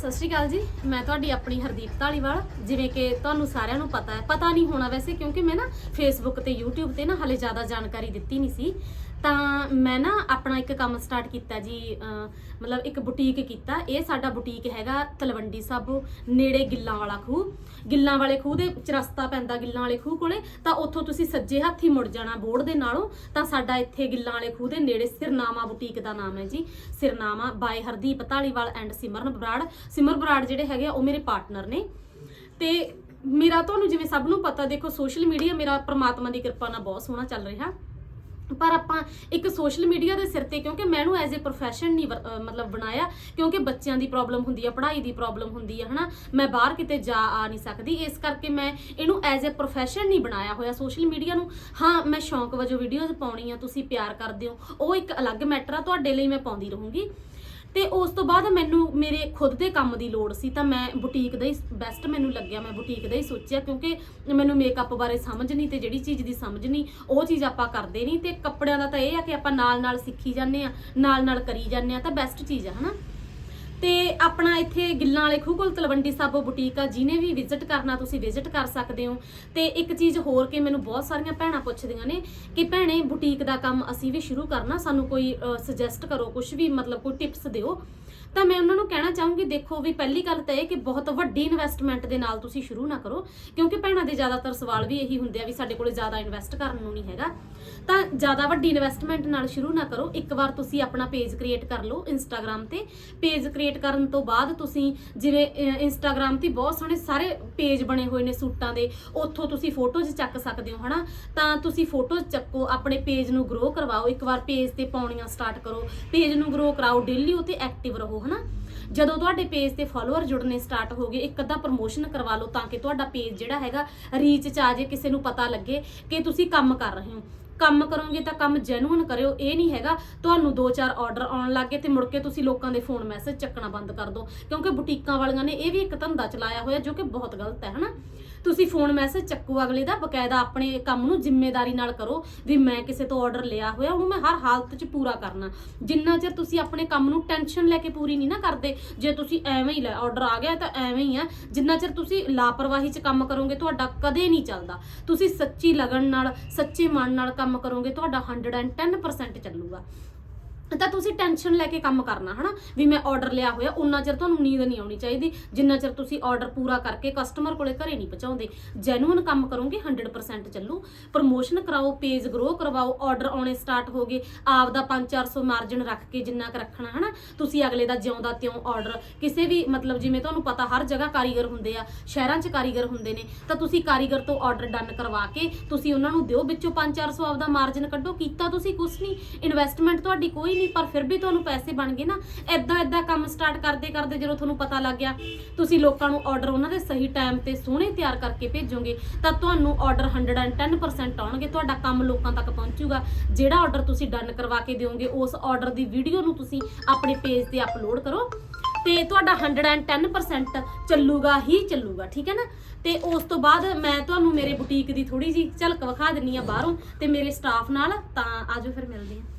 ਸਤਿ ਸ਼੍ਰੀ ਅਕਾਲ ਜੀ। ਮੈਂ ਤੁਹਾਡੀ ਆਪਣੀ ਹਰਦੀਪ ਢਾਲੀਵਾਲ ਜਿਵੇਂ ਕਿ ਤੁਹਾਨੂੰ ਸਾਰਿਆਂ ਨੂੰ ਪਤਾ ਹੈ। ਪਤਾ ਨਹੀਂ ਹੋਣਾ ਵੈਸੇ, ਕਿਉਂਕਿ ਮੈਂ ਨਾ ਫੇਸਬੁੱਕ ਤੇ YouTube ਤੇ ਨਾ ਹਲੇ ਜ਼ਿਆਦਾ ਜਾਣਕਾਰੀ ਦਿੱਤੀ ਨਹੀਂ ਸੀ। ਤਾਂ ਮੈਂ ਨਾ ਆਪਣਾ ਇੱਕ ਕੰਮ ਸਟਾਰਟ ਕੀਤਾ ਜੀ ਮਤਲਬ ਇੱਕ ਬੁਟੀਕ ਕੀਤਾ। ਇਹ ਸਾਡਾ ਬੁਟੀਕ ਹੈਗਾ ਤਲਵੰਡੀ ਸਾਬੋ, ਨੇੜੇ ਗਿੱਲਾਂ ਵਾਲਾ ਖੂਹ। ਗਿੱਲਾਂ ਵਾਲੇ ਖੂਹ ਦੇ ਚਰਸਤਾ ਪੈਂਦਾ ਗਿੱਲਾਂ ਵਾਲੇ ਖੂਹ ਕੋਲੇ। ਤਾਂ ਉੱਥੋਂ ਤੁਸੀਂ ਸੱਜੇ ਹੱਥੀ ਮੁੜ ਜਾਣਾ ਬੋਰਡ ਦੇ ਨਾਲੋਂ। ਤਾਂ ਸਾਡਾ ਇੱਥੇ ਗਿੱਲਾਂ ਵਾਲੇ ਖੂਹ ਦੇ ਨੇੜੇ ਸਿਰਨਾਮਾ ਬੁਟੀਕ ਦਾ ਨਾਮ ਹੈ ਜੀ। ਸਿਰਨਾਮਾ ਬਾਏ ਹਰਦੀਪ ਧਾਲੀਵਾਲ ਐਂਡ ਸਿਮਰਨ ਬਰਾੜ। ਸਿਮਰ ਬਰਾੜ ਜਿਹੜੇ ਹੈਗੇ ਆ, ਉਹ ਮੇਰੇ ਪਾਰਟਨਰ ਨੇ। ਤੇ ਮੇਰਾ ਤੁਹਾਨੂੰ ਜਿਵੇਂ ਸਭ ਨੂੰ ਪਤਾ, ਦੇਖੋ ਸੋਸ਼ਲ ਮੀਡੀਆ ਮੇਰਾ ਪ੍ਰਮਾਤਮਾ ਦੀ ਕਿਰਪਾ ਨਾਲ ਬਹੁਤ ਸੋਹਣਾ ਚੱਲ ਰਿਹਾ। ਪਰ ਆਪਾਂ ਇੱਕ ਸੋਸ਼ਲ ਮੀਡੀਆ ਦੇ ਸਿਰ ਤੇ, ਕਿਉਂਕਿ ਮੈਨੂੰ ਐਜ਼ ਅ ਪ੍ਰੋਫੈਸ਼ਨ ਨਹੀਂ ਵਰ- ਮਤਲਬ ਬਣਾਇਆ, ਕਿਉਂਕਿ ਬੱਚਿਆਂ ਦੀ ਪ੍ਰੋਬਲਮ ਹੁੰਦੀ ਆ, ਪੜ੍ਹਾਈ ਦੀ ਪ੍ਰੋਬਲਮ ਹੁੰਦੀ ਆ, ਹਨਾ। ਮੈਂ ਬਾਹਰ ਕਿਤੇ ਜਾ ਆ ਨਹੀਂ ਸਕਦੀ, ਇਸ ਕਰਕੇ ਮੈਂ ਇਹਨੂੰ ਐਜ਼ ਅ ਪ੍ਰੋਫੈਸ਼ਨ ਨਹੀਂ ਬਣਾਇਆ ਹੋਇਆ ਸੋਸ਼ਲ ਮੀਡੀਆ ਨੂੰ। ਹਾਂ, ਮੈਂ ਸ਼ੌਂਕ ਵਜੋਂ ਵੀਡੀਓਜ਼ ਪਾਉਣੀ ਆ, ਤੁਸੀਂ ਪਿਆਰ ਕਰਦੇ ਹੋ, ਉਹ ਇੱਕ ਅਲੱਗ ਮੈਟਰ ਆ, ਤੁਹਾਡੇ ਲਈ ਮੈਂ ਪਾਉਂਦੀ ਰਹੂੰਗੀ। ਤੇ ਉਸ ਤੋਂ ਬਾਅਦ ਮੈਨੂੰ ਮੇਰੇ ਖੁਦ ਦੇ ਕੰਮ ਦੀ ਲੋੜ ਸੀ ਤਾਂ ਮੈਂ ਬੁਟੀਕ ਦਾ ਹੀ ਬੈਸਟ ਮੈਨੂੰ ਲੱਗਿਆ, ਮੈਂ ਬੁਟੀਕ ਦਾ ਹੀ ਸੋਚਿਆ ਕਿਉਂਕਿ ਮੈਨੂੰ ਮੇਕਅਪ ਬਾਰੇ ਸਮਝ ਨਹੀਂ ਤੇ ਜਿਹੜੀ ਚੀਜ਼ ਦੀ ਸਮਝ ਨਹੀਂ, ਉਹ ਚੀਜ਼ ਆਪਾਂ ਕਰਦੇ ਨਹੀਂ ਤੇ ਕੱਪੜਿਆਂ ਦਾ ਤਾਂ ਇਹ ਆ ਕਿ ਆਪਾਂ ਨਾਲ ਨਾਲ ਸਿੱਖੀ ਜਾਂਦੇ ਆ ਨਾਲ ਨਾਲ ਕਰੀ ਜਾਂਦੇ ਆ ਤਾਂ ਬੈਸਟ ਚੀਜ਼ ਆ, ਹਨਾ? ਤੇ ਆਪਣਾ ਇੱਥੇ ਗਿੱਲਾਂ ਵਾਲੇ ਖੂਹ ਕੋਲ ਤਲਵੰਡੀ ਸਾਬੋ ਬੁਟੀਕ ਆ, ਜਿਹਨੇ ਵੀ ਵਿਜ਼ਿਟ ਕਰਨਾ, ਤੁਸੀਂ ਵਿਜ਼ਿਟ ਕਰ ਸਕਦੇ ਹੋ। ਤੇ ਇੱਕ ਚੀਜ਼ ਹੋਰ ਕਿ ਮੈਨੂੰ ਬਹੁਤ ਸਾਰੀਆਂ ਭੈਣਾਂ ਪੁੱਛਦੀਆਂ ਨੇ ਕਿ ਭੈਣੇ, ਬੁਟੀਕ ਦਾ ਕੰਮ ਅਸੀਂ ਵੀ ਸ਼ੁਰੂ ਕਰਨਾ, ਸਾਨੂੰ ਕੋਈ ਸੁਜੈਸਟ ਕਰੋ ਕੁਝ ਵੀ ਮਤਲਬ ਕੋਈ ਟਿਪਸ ਦਿਓ। ਤਾਂ ਮੈਂ ਉਹਨਾਂ ਨੂੰ ਕਹਿਣਾ ਚਾਹੂੰਗੀ, ਦੇਖੋ ਵੀ ਪਹਿਲੀ ਗੱਲ ਤਾਂ ਇਹ ਕਿ ਬਹੁਤ ਵੱਡੀ ਇਨਵੈਸਟਮੈਂਟ ਦੇ ਨਾਲ ਤੁਸੀਂ ਸ਼ੁਰੂ ਨਾ ਕਰੋ, ਕਿਉਂਕਿ ਭੈਣਾਂ ਦੇ ਜ਼ਿਆਦਾਤਰ ਸਵਾਲ ਵੀ ਇਹੀ ਹੁੰਦੇ ਆ ਵੀ ਸਾਡੇ ਕੋਲੇ ਜ਼ਿਆਦਾ ਇਨਵੈਸਟ ਕਰਨ ਨੂੰ ਨਹੀਂ ਹੈਗਾ। ਤਾਂ ਜ਼ਿਆਦਾ ਵੱਡੀ ਇਨਵੈਸਟਮੈਂਟ ਨਾਲ ਸ਼ੁਰੂ ਨਾ ਕਰੋ, ਇੱਕ ਵਾਰ ਤੁਸੀਂ ਆਪਣਾ ਪੇਜ ਕ੍ਰੀਏਟ ਕਰ ਲਓ ਇੰਸਟਾਗ੍ਰam ਤੇ। ਪੇਜ ਕ੍ਰੀਏਟ ਕਰਨ ਤੋਂ ਬਾਅਦ ਤੁਸੀਂ ਜਿਵੇਂ ਇੰਸਟਾਗ੍ਰam ਤੇ ਬਹੁਤ ਸੋਹਣੇ ਸਾਰੇ ਪੇਜ ਬਣੇ ਹੋਏ ਨੇ ਸੂਟਾਂ ਦੇ, ਉੱਥੋਂ ਤੁਸੀਂ ਫੋਟੋਜ਼ ਚੱਕ ਸਕਦੇ ਹੋ, ਹਨਾ? ਤਾਂ ਤੁਸੀਂ ਫੋਟੋਜ਼ ਚੱਕੋ, ਆਪਣੇ ਪੇਜ ਨੂੰ ਗਰੋ ਕਰਵਾਓ, ਇੱਕ ਵਾਰ ਪੇਜ ਤੇ ਪਾਉਣੀਆਂ ਸਟਾਰਟ ਕਰੋ ਪੇਜ ਨੂੰ ਗਰੋ ਕਰਾਓ ਡੇਲੀ ਉਤੇ ਐਕਟਿਵ ਰਹੋ ਹਨਾ? ਜਦੋਂ ਤੁਹਾਡੇ ਪੇਜ ਤੇ ਫਾਲੋਅਰ ਜੁੜਨੇ ਸਟਾਰਟ ਹੋ ਗਏ, ਇੱਕ ਅੱਧਾ ਪ੍ਰਮੋਸ਼ਨ ਕਰਵਾ ਲਓ ਤਾਂ ਕਿ ਤੁਹਾਡਾ ਪੇਜ ਜਿਹੜਾ ਹੈਗਾ ਰੀਚ ਚ ਆ ਜੇ, ਕਿਸੇ ਨੂੰ ਪਤਾ ਲੱਗੇ ਕਿ ਤੁਸੀਂ ਕੰਮ ਕਰ ਰਹੇ ਹੋ। ਕੰਮ ਕਰੋਗੇ ਤਾਂ ਕੰਮ ਜੈਨੂਇਨ ਕਰਿਓ, ਇਹ ਨਹੀਂ ਹੈਗਾ, ਤੁਹਾਨੂੰ 2-4 ਆਰਡਰ ਆਉਣ ਲੱਗੇ ਤੇ ਮੁੜ ਕੇ ਤੁਸੀਂ ਲੋਕਾਂ ਦੇ ਫੋਨ ਮੈਸੇਜ ਚੱਕਣਾ ਬੰਦ ਕਰ ਦਿਓ। ਕਿਉਂਕਿ ਬੁਟੀਕਾਂ ਵਾਲੀਆਂ ਨੇ ਇਹ ਵੀ ਇੱਕ ਧੰਦਾ ਚਲਾਇਆ ਹੋਇਆ, ਜੋ ਕਿ ਬਹੁਤ ਗਲਤ ਹੈ, ਹਨਾ? ਤੁਸੀਂ ਫੋਨ ਮੈਸੇਜ ਚੱਕੋ ਅਗਲੇ ਦਾ, ਬਕਾਇਦਾ ਆਪਣੇ ਕੰਮ ਨੂੰ ਜ਼ਿੰਮੇਵਾਰੀ ਨਾਲ ਕਰੋ ਵੀ ਮੈਂ ਕਿਸੇ ਤੋਂ ਆਰਡਰ ਲਿਆ ਹੋਇਆ, ਉਹਨੂੰ ਮੈਂ ਹਰ ਹਾਲਤ 'ਚ ਪੂਰਾ ਕਰਨਾ। ਜਿੰਨਾ ਚਿਰ ਤੁਸੀਂ ਆਪਣੇ ਕੰਮ ਨੂੰ ਟੈਨਸ਼ਨ ਲੈ ਕੇ ਪੂਰੀ ਨਹੀਂ ਨਾ ਕਰਦੇ, ਜੇ ਤੁਸੀਂ ਐਵੇਂ ਹੀ ਲੈ ਆਰਡਰ ਆ ਗਿਆ ਤਾਂ ਐਵੇਂ ਹੀ ਆ, ਜਿੰਨਾ ਚਿਰ ਤੁਸੀਂ ਲਾਪਰਵਾਹੀ 'ਚ ਕੰਮ ਕਰੋਗੇ, ਤੁਹਾਡਾ ਕਦੇ ਨਹੀਂ ਚੱਲਦਾ। ਤੁਸੀਂ ਸੱਚੀ ਲਗਨ ਨਾਲ, ਸੱਚੇ ਮਨ ਨਾਲ ਕੰਮ ਕੰਮ ਕਰੋਗੇ ਤੁਹਾਡਾ 110% ਚੱਲੂਗਾ। ਤਾਂ ਤੁਸੀਂ ਟੈਨਸ਼ਨ ਲੈ ਕੇ ਕੰਮ ਕਰਨਾ, ਹਨਾ? ਵੀ ਮੈਂ ਆਰਡਰ ਲਿਆ ਹੋਇਆ, ਉਨਾ ਚਿਰ ਤੁਹਾਨੂੰ ਨੀਂਦ ਨਹੀਂ ਆਉਣੀ ਚਾਹੀਦੀ। ਜਿੰਨਾ ਚਿਰ ਤੁਸੀਂ ਆਰਡਰ ਪੂਰਾ ਕਰਕੇ ਕਸਟਮਰ ਕੋਲੇ ਘਰੇ ਨਹੀਂ ਪਹੁੰਚਾਉਂਦੇ ਜੈਨੂਇਨ ਕੰਮ ਕਰੋਗੇ 100% ਚੱਲੂ। ਪ੍ਰਮੋਸ਼ਨ ਕਰਾਓ ਪੇਜ ਗਰੋ ਕਰਵਾਓ ਆਰਡਰ ਆਉਣੇ ਸਟਾਰਟ ਹੋ ਗਏ ਆਪ ਦਾ 5-400 ਮਾਰਜਨ ਰੱਖ ਕੇ ਜਿੰਨਾ ਕੁ ਰੱਖਣਾ, ਹਨਾ? ਤੁਸੀਂ ਅਗਲੇ ਦਾ ਜਿਉਂਦਾ ਤਿਉਂ ਆਰਡਰ ਕਿਸੇ ਵੀ ਮਤਲਬ ਜਿਵੇਂ ਤੁਹਾਨੂੰ ਪਤਾ, ਹਰ ਜਗ੍ਹਾ ਕਾਰੀਗਰ ਹੁੰਦੇ ਆ, ਸ਼ਹਿਰਾਂ 'ਚ ਕਾਰੀਗਰ ਹੁੰਦੇ ਨੇ, ਤਾਂ ਤੁਸੀਂ ਕਾਰੀਗਰ ਤੋਂ ਆਰਡਰ ਡਨ ਕਰਵਾ ਕੇ ਤੁਸੀਂ ਉਹਨਾਂ ਨੂੰ ਦਿਓ, ਵਿੱਚੋਂ 5-400 ਆਪਦਾ ਮਾਰਜਨ ਕੱਢੋ, ਕੀਤਾ ਤੁਸੀਂ ਕੁਝ ਨਹੀਂ। ਇਨਵੈਸਟਮੈਂਟ ਤੁਹਾਡੀ ਕੋਈ ਨਹੀਂ, ਪਰ ਫਿਰ ਵੀ ਤੁਹਾਨੂੰ ਪੈਸੇ ਬਣ ਗਏ ਨਾ। ਐਦਾਂ ਐਦਾਂ ਕੰਮ ਸਟਾਰਟ ਕਰਦੇ ਕਰਦੇ ਜਦੋਂ ਤੁਹਾਨੂੰ ਪਤਾ ਲੱਗ ਗਿਆ, ਤੁਸੀਂ ਲੋਕਾਂ ਨੂੰ ਆਰਡਰ ਉਹਨਾਂ ਦੇ ਸਹੀ ਟਾਈਮ ਤੇ ਸੋਹਣੇ ਤਿਆਰ ਕਰਕੇ ਭੇਜੋਗੇ, ਤਾਂ ਤੁਹਾਨੂੰ ਆਰਡਰ 110% ਆਉਣਗੇ, ਤੁਹਾਡਾ ਕੰਮ ਲੋਕਾਂ ਤੱਕ ਪਹੁੰਚੂਗਾ। ਜਿਹੜਾ ਆਰਡਰ ਤੁਸੀਂ ਡਨ ਕਰਵਾ ਕੇ ਦਿਓਗੇ, ਉਸ ਆਰਡਰ ਦੀ ਵੀਡੀਓ ਨੂੰ ਤੁਸੀਂ ਆਪਣੇ ਪੇਜ ਤੇ ਅਪਲੋਡ ਕਰੋ ਤੇ ਤੁਹਾਡਾ 110% ਚੱਲੂਗਾ, ਹੀ ਚੱਲੂਗਾ, ਠੀਕ ਹੈ ਨਾ? ਤੇ ਉਸ ਤੋਂ ਬਾਅਦ ਮੈਂ ਤੁਹਾਨੂੰ ਮੇਰੇ ਬੁਟੀਕ ਦੀ ਥੋੜੀ ਜੀ ਝਲਕ ਵਿਖਾ ਦਿੰਨੀ ਆ ਬਾਹਰੋਂ ਤੇ ਮੇਰੇ ਸਟਾਫ ਨਾਲ, ਤਾਂ ਆਜੋ ਫਿਰ ਮਿਲਦੇ ਹਾਂ।